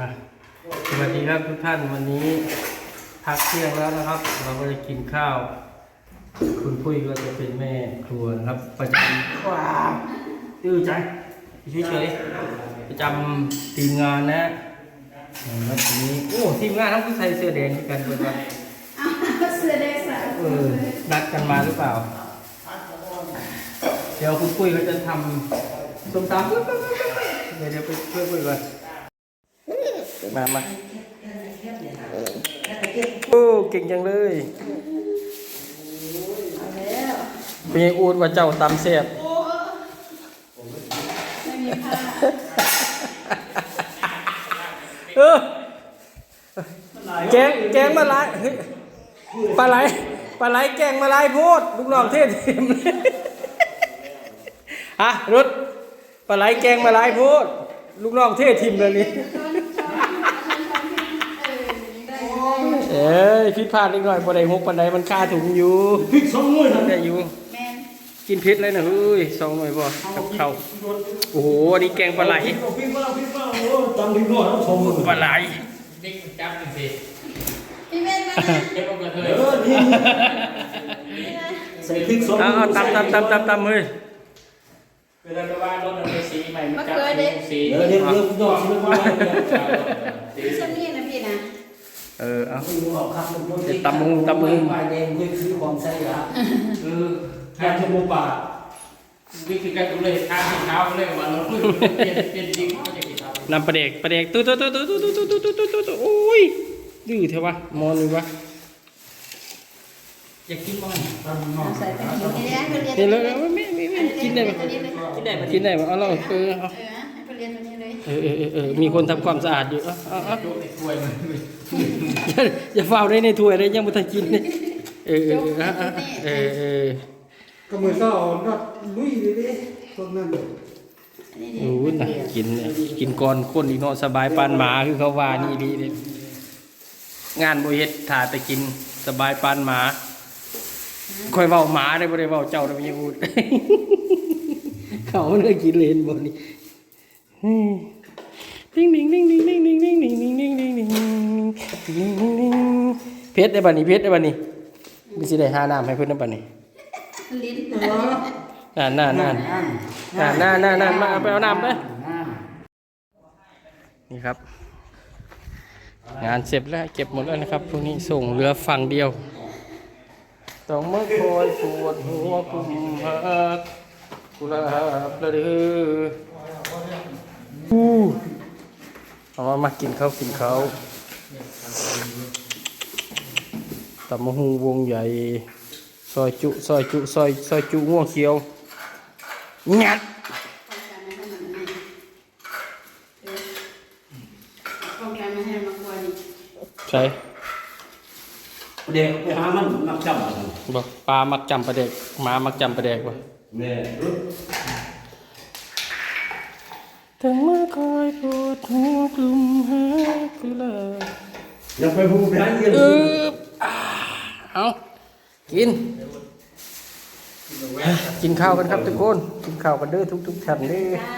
มาสวัสดีครับทุกท่านวันนี้พักเที่ยงแล้วนะครับ เราก็จะกินข้าว คุณพุ้ยก็จะเป็นแม่ครัวนะครับ ประจำว้าวดื้อใจเฉยๆประจำทีมงานนะแล้วทีนี้โอ้ทีมงานทั้งผู้ชายเสื้อแดงด้วยกันเลยว่าเสื้อแดงสาวเออนัดกันมาหรือเปล่า เดี๋ยวคุณปุ้ยเขาจะทำส้มตำปุ๊บปุ๊บปุ๊บปุ๊บเดี๋ยวเดี๋ยวไปช่วยปุ้ยก่อน มามาโอ้เก่งจังเลยเอาแล้วเป็นไงอูดว่าเจ้าตำเสียบไม่มีผ้าเออแกงแกงมาลายเฮ้ยปลาไหลปลาไหลแกงมาลายโพดลูกน้องเทศทีมเลยฮะรุดปลาไหลแกงมาลายโพดลูกน้องเทศทีมเลยนี่ เออได้เอ้ยผิดพลาดนิดหน่อยบ่ได้หกปันใดมันค่าถุงอยู่พริกสองหน่วยนะได้อยู่ แมนกินเผ็ดเลยนะเฮ้ยสองหน่วยบ่กับข้าวโอ้โหอันนี้แกงปลาไหลพริกพริกมาพริกมาโอ้จำพริกหน่อยต้องชมมือปลาไหลนี่จับหนึ่งสิพี่เมนมานะเก็บเอากระเทยเออนี่ใส่พริกสองเอาเอาตำตำตำตำตำเฮ้ยเวลาก็ว่ารถมันเป็นสีใหม่มันจับเป็นสีเดี๋ยวเดี๋ยวเดี๋ยวพี่น้องซื้อมาให้เนี่ยพี่ชมนี่นะพี่นะ เออเอาพี่น้องครับมันเดี๋ยวตำมุงตำมุงไปแดงด้วยซื้อของใส่ละคือแค่ชมพูป่าวิธีการดูเลยทางเท้าเลยว่ารถเปลี่ยนเปลี่ยนจริงก็จะกี่เท้านำปลาเด็กปลาเด็กตุ๊ตุ๊ตุ๊ตุ๊ตุ๊ตุ๊ตุ๊ตุ๊ตุ๊ตุ๊ตุ๊โอ้ยดื้อเถอะวะมอนเลยวะอยากกินบ้างตำน้องเอาใส่ไปนี่นะไปเรียนนี่เลยไม่ไม่ไม่ไม่กินได้ไหมกินได้ไหมกินได้ปะกินไหมเอาเราเออเอา เออให้ไปเรียนตัวนี้เลยเออเออเออเออมีคนทำความสะอาดอยู่เอาเอาเอาดูในถ้วยมันอย่าอย่าเฝ้าได้ในถ้วยได้ยังไม่ทันกินเลยเออเออเออเอาเออเออก็มือเศร้าก็ลุยเลยดิพวกนั้นอันนี้ดีโอ้ยน่ะกินเนี่ยกินก่อนคนอีกเนาะสบายปานหมาคือเขาว่านี่ดีเลยงานบ่เฮ็ดถ่าแต่กินสบายปานหมาค่อยเว้าหมาได้บ่ได้เว้าเจ้าได้บ่ยังพูดเขาเลยกินเลนบ่นี่ ดิ้งดิ้งดิ้งดิ้งดิ้งดิ้งดิ้งดิ้งดิ้งดิ้งดิ้งดิ้งดิ้งดิ้งดิ้งเพชรได้บัดนี้เพชรได้บัดนี้มีสิได้หาน้ำให้เพิ่นได้บัดนี้ลิ้นนั่นนั่นนั่นนั่นนั่นนั่นนั่นมาเอาไปเอาน้ำไปนี่ครับ งานเสร็จแล้วเก็บหมดแล้วนะครับพวกนี้ส่งเหลือฝั่งเดียวต้องเมาคอยปวดหัวกุมหักกุลาบละด้อ เอามามากินข้าวกินข้าวตำมะฮุงวงใหญ่ ซอยจุ ซอยจุ ซอย ซอยจุง่วงเขียวงัดป้องกันไม่ให้มากวนนี่ใช่เด็กไปหามันนักจับบอกปลามักจำประเด็กหมามักจำประเด็กวะแม่ ถึงมาคอยปวดหัวกลุ่มหาคือเลยยังไปพูดไปหาเยี่ยมเอออ่าเอากิน กินข้าวกันครับทุกคน กินข้าวกันเด้อทุกทุกๆท่านเด้อจ้า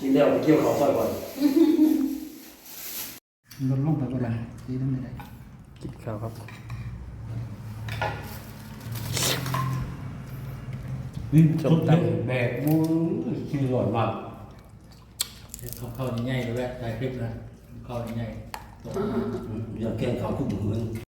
กินแล้วเกี่ยวเขาซอยก่อนลดลงไปก็ได้ดีนั่นไม่ได้กินข้าวครับนี่ชมตำแบกมูคิวอร่อยมาก เขาเข้าง่ายๆเลยแหละถ่ายคลิปนะเข้าง่ายๆตรงแกงเขาคุ้มเหมือน